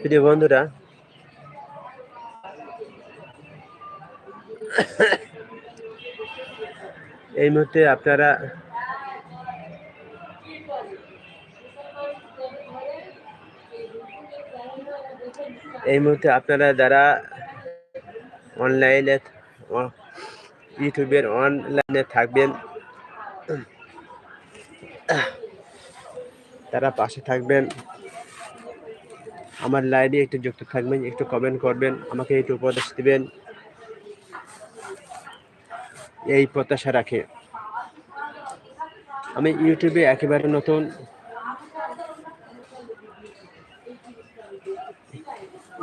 প্রিয় বন্ধুরা এই মুহূর্তে আপনারা এই মুহূর্তে আপনারা যারা অনলাইনে ইউটিউবের অনলাইনে থাকবেন, তারা পাশে থাকবেন। আমার লাইভে একটু যুক্ত থাকবেন, একটু কমেন্ট করবেন, আমাকে একটু উপদেশ দিবেন। এই প্রত্যাশা রাখে। আমি ইউটিউবে একেবারে নতুন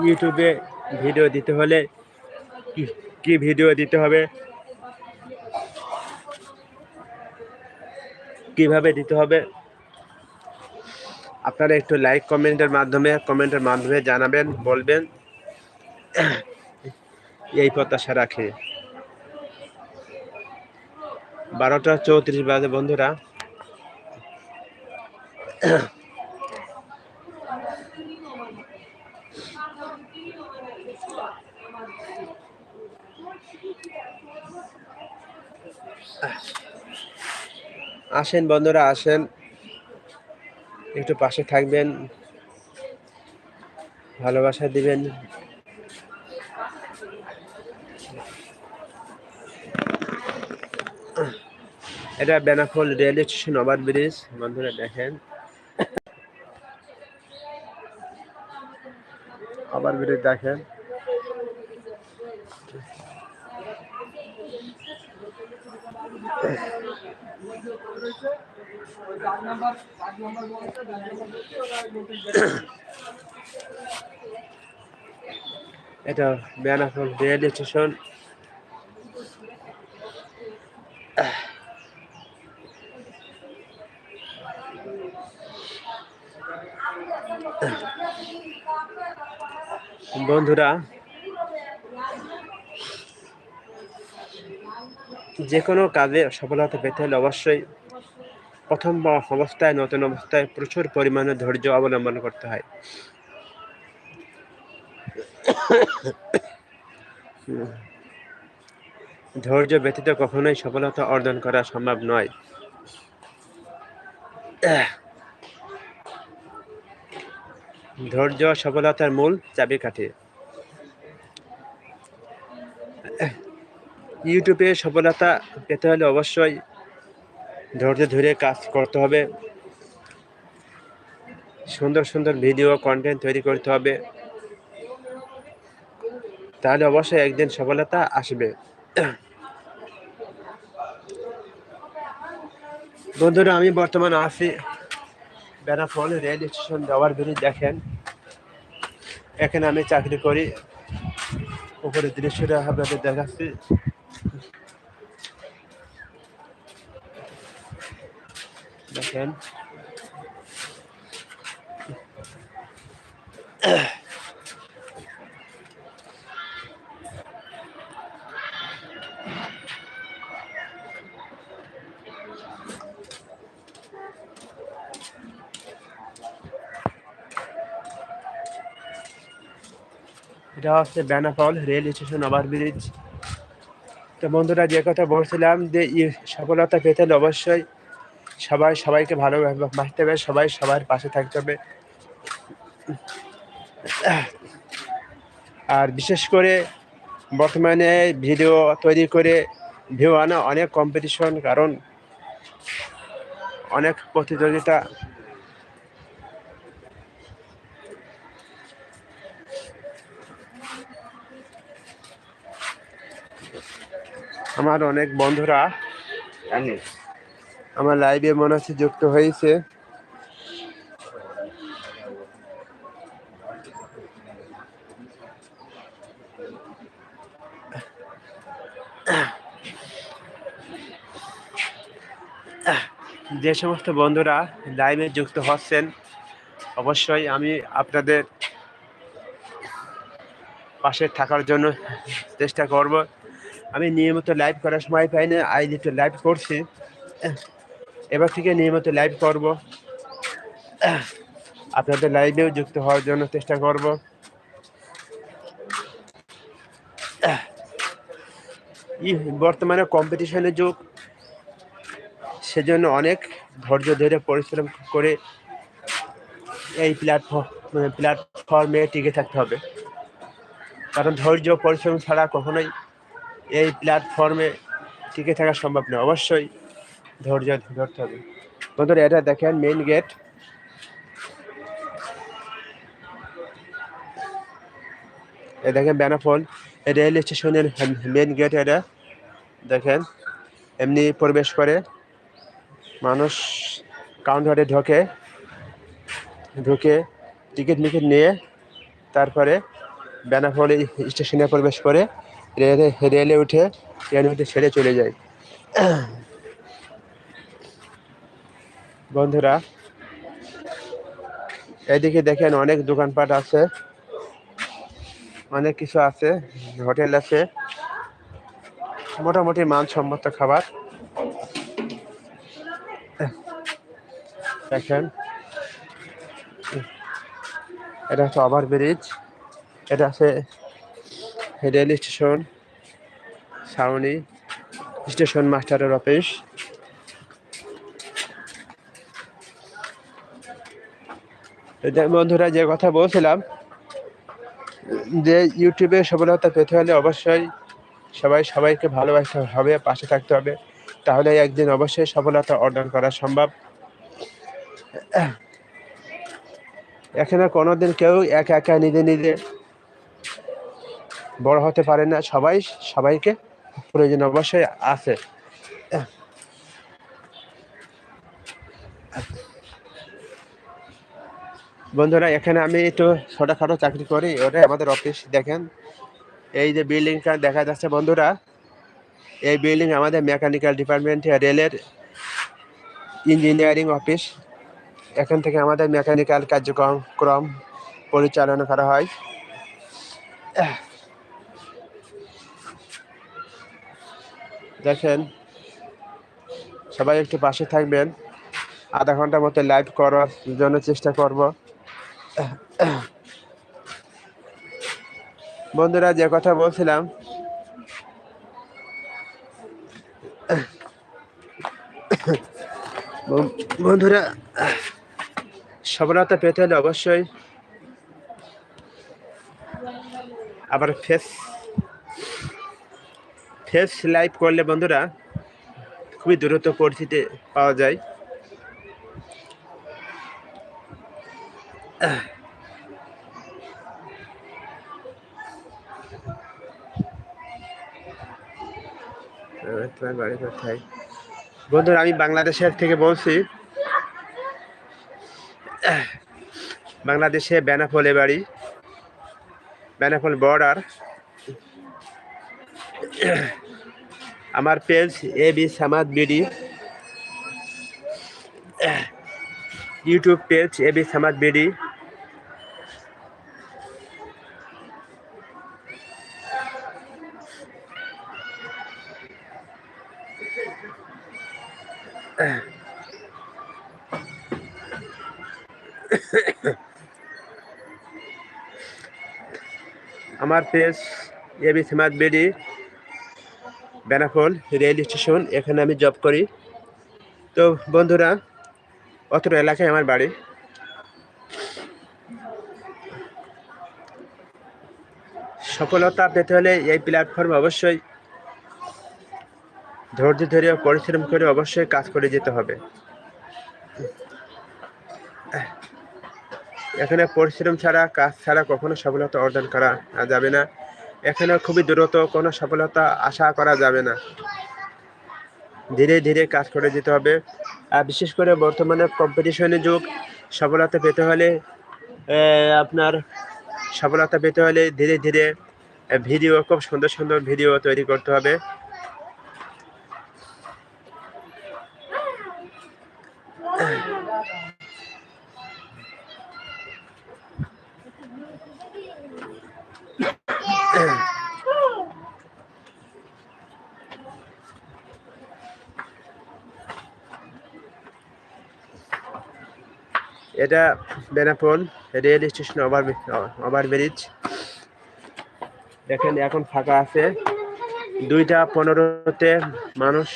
ইউটিউবে ভিডিও দিতে হলে কি ভিডিও দিতে হবে? কীভাবে দিতে হবে? আপনারা একটু লাইক কমেন্টের মাধ্যমে কমেন্টের মাধ্যমে জানাবেন, বলবেন। এই প্রত্যাশা রাখে। বারোটা চৌত্রিশ বাজে বন্ধুরা। আসেন বন্ধুরা, আসেন। একটু পাশে থাকবেন। ভালোবাসা দিবেন। এটা Benapole rail station over bridge. বন্ধুরা, দেখেন। ওভার ব্রিজ দেখেন। এটা বেনাফল রেল স্টেশন বন্ধুরা যে কোনো কাজে সফলতা পেতে হলে অবশ্যই প্রথম অবস্থায়, নতুন অবস্থায় প্রচুর পরিমাণে ধৈর্য অবলম্বন করতে হয়। ধৈর্য ব্যতীত কখনোই সফলতা অর্জন করা সম্ভব নয়। ধৈর্য, সফলতার মূল চাবিকাঠি। ইউটিউবে সফলতা পেতে হলে অবশ্যই ধৈর্য ধরে কাজ করতে হবে। সুন্দর সুন্দর ভিডিও কন্টেন্ট তৈরি করতে হবে। তাহলে অবশ্যই একদিন সফলতা আসবে। বন্ধুরা, আমি বর্তমানে আছি বেনাফল রেল স্টেশন যাওয়ার ব্রিজ দেখেন এখানে আমি চাকরি করি। উপরে দৃশ্যটা আপনাদের দেখাচ্ছি। দেখেন। এটা হচ্ছে বেনাফল রেল স্টেশন ওভারব্রিজ। তো বন্ধুরা, যে কথা বলছিলাম যে সফলতা পেতে হলে অবশ্যই সবাই সবাইকে ভালো বাঁচতে হবে, সবাই সবার পাশে থাকতে হবে। আর বিশেষ করে বর্তমানে ভিডিও তৈরি করে ভিউ আনা অনেক কম্পিটিশন কারণ অনেক প্রতিযোগিতা আমার অনেক বন্ধুরা আমার লাইভে মনে হচ্ছে যুক্ত হয়েছে। যে সমস্ত বন্ধুরা লাইভে যুক্ত হচ্ছেন, অবশ্যই আমি আপনাদের পাশে থাকার জন্য চেষ্টা করব। আমি নিয়মিত লাইভ করার সময় পাই না, আজ একটু লাইভ করছি। এবার থেকে নিয়মিত লাইভ করব। আপনাদের লাইভেও যুক্ত হওয়ার জন্য চেষ্টা করব। বর্তমানে কম্পিটিশনের যুগ। সেজন্য অনেক ধৈর্য ধরে পরিশ্রম করে এই প্ল্যাটফর্ম প্ল্যাটফর্মে টিকে থাকতে হবে। কারণ ধৈর্য পরিশ্রম ছাড়া কখনোই এই প্ল্যাটফর্মে টিকে থাকা সম্ভব নয়। অবশ্যই ধৈর্য ধরতে হবে। বন্ধুরা, এটা দেখেন মেইন গেট এ দেখেন বেনাফল রেল স্টেশনের মেন গেট এটা। দেখেন, এমনি প্রবেশ করে। মানুষ কাউন্টারে ঢোকে। ঢুকে টিকিট মিকিট নিয়ে তারপরে বেনাফল স্টেশনে প্রবেশ করে। রেলে রেলে উঠে ট্রেনে উঠে ছেড়ে চলে যায়। বন্ধুরা, এদিকে দেখেন অনেক দোকানপাট আছে, অনেক কিছু আছে, হোটেল আছে, মোটামুটি মানসম্মত খাবার। দেখেন, এটা হচ্ছে ওভার ব্রিজ এটা আছে রেল স্টেশন, ছাউনি স্টেশন মাস্টারের অফিস। বন্ধুরা, যে কথা বলছিলাম, যে ইউটিউবে সফলতা পেতে হলে অবশ্যই সবাই সবাইকে ভালোবাসতে হবে, পাশে থাকতে হবে। তাহলে একদিন অবশ্যই সফলতা অর্জন করা সম্ভব। এখানে কোনোদিন কেউ একা একা নিজে নিজে বড় হতে পারে না, সবাই, সবাইকে প্রয়োজন অবশ্যই আছে। বন্ধুরা, এখানে আমি একটু ছোটখাটো চাকরি করি, ওটাই আমাদের অফিস দেখেন। এই যে বিল্ডিংটা দেখা যাচ্ছে, বন্ধুরা, এই বিল্ডিং আমাদের মেকানিক্যাল ডিপার্টমেন্ট রেলের ইঞ্জিনিয়ারিং অফিস এখান থেকে আমাদের মেকানিক্যাল কার্যক্রম, ক্রম পরিচালনা করা হয়। দেখেন, সবাই একটু পাশে থাকবেন। আধা ঘণ্টার মতো লাইভ করার জন্য চেষ্টা করব। বন্ধুরা, যে কথা বলছিলাম, বন্ধুরা, সফলতা পেতে হলে অবশ্যই আবার ফেস ফেস লাইভ করলে বন্ধুরা খুবই দ্রুত পরিস্থিতি পাওয়া যায়। বাড়ি বন্ধুরা, আমি বাংলাদেশের থেকে বলছি। বাংলাদেশে বেনাফলে বাড়ি বেনাফল বর্ডার। আমার page A B Samad BD. YouTube page A B Samad BD. আমার page AB Samad BD. Benapole rail station, এখানে আমি জব করি। তো বন্ধুরা অত এলাকায় আমার বাড়ি। সফলতা পেতে হলে এই প্ল্যাটফর্মে অবশ্যই ধৈর্য ধরে পরিশ্রম করে অবশ্যই কাজ করে যেতে হবে। এখানে পরিশ্রম ছাড়া, কাজ ছাড়া কখনো সফলতা অর্জন করা যাবে না। এখানে খুবই দ্রুত, কোনো সফলতা আশা করা যাবে না। ধীরে ধীরে কাজ করে যেতে হবে। আর বিশেষ করে বর্তমানে কম্পিটিশনের যুগ, সফলতা পেতে হলে আপনার সফলতা পেতে হলে ধীরে ধীরে ভিডিও খুব সুন্দর সুন্দর ভিডিও তৈরি করতে হবে। এটা Benapole rail station over bridge. দেখেন এখন ফাঁকা আছে। দুইটা পনেরোতে মানুষ।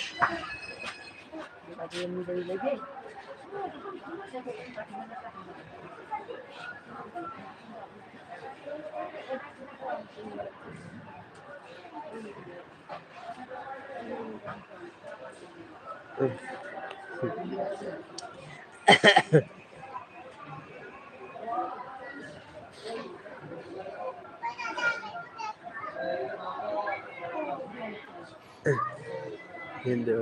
হিন্দু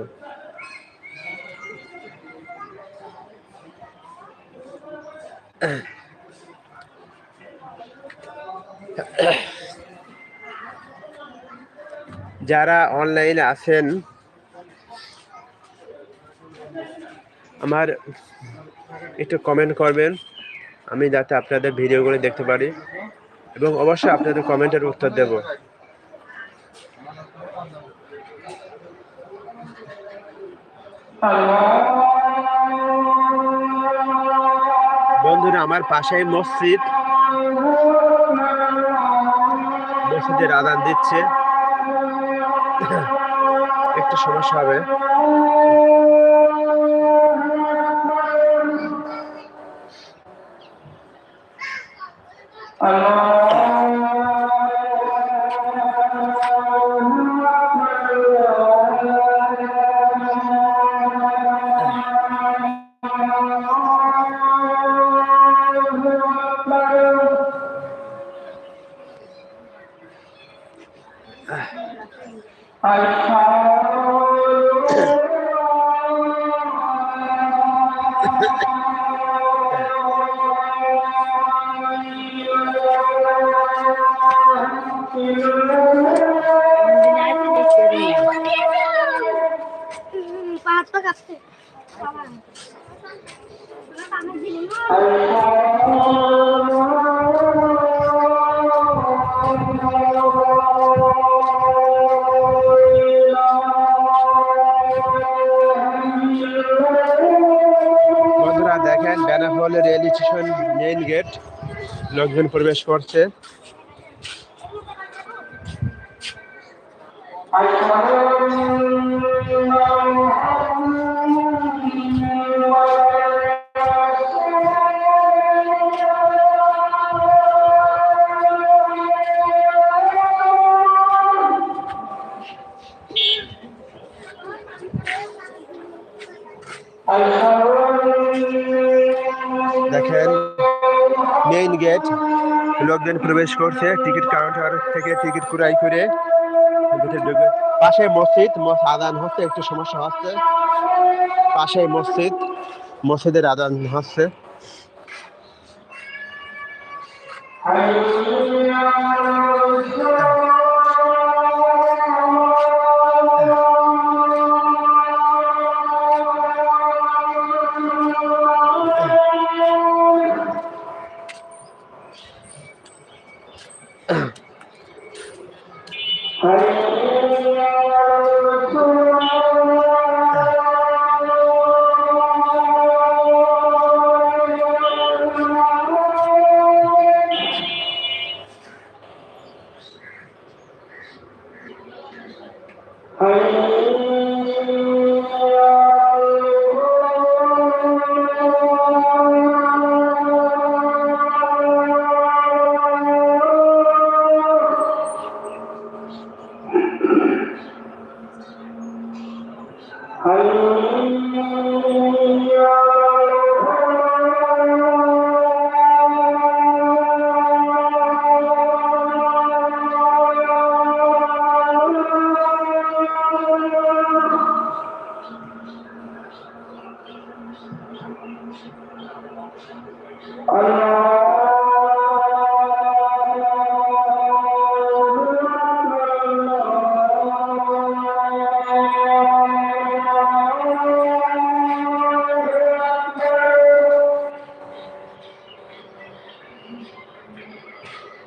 যারা অনলাইনে আছেন, আমার একটু কমেন্ট করবেন, আমি যাতে আপনাদের ভিডিওগুলো দেখতে পারি। এবং অবশ্যই আপনাদের কমেন্টের উত্তর দেব। বন্ধুরা আমার পাশেই মসজিদ। মসজিদের আদান দিচ্ছে। একটু সমস্যা হবে। পাহাড় তো কাছে মেইন গেট লোকজন প্রবেশ করছে। লোকজন প্রবেশ করছে, টিকিট কাউন্টার থেকে টিকিট ক্রয় করে পাশে মসজিদ, মস- আদান হচ্ছে, একটু সমস্যা হচ্ছে। পাশে মসজিদ, মসজিদের আদান হচ্ছে।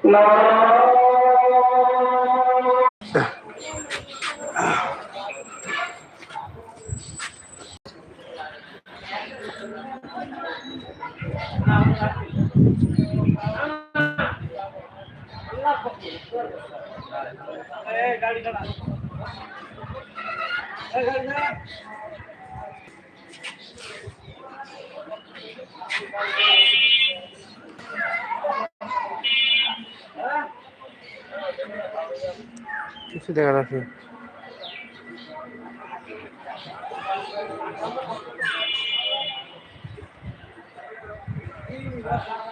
Não. Muchas gracias. Thank.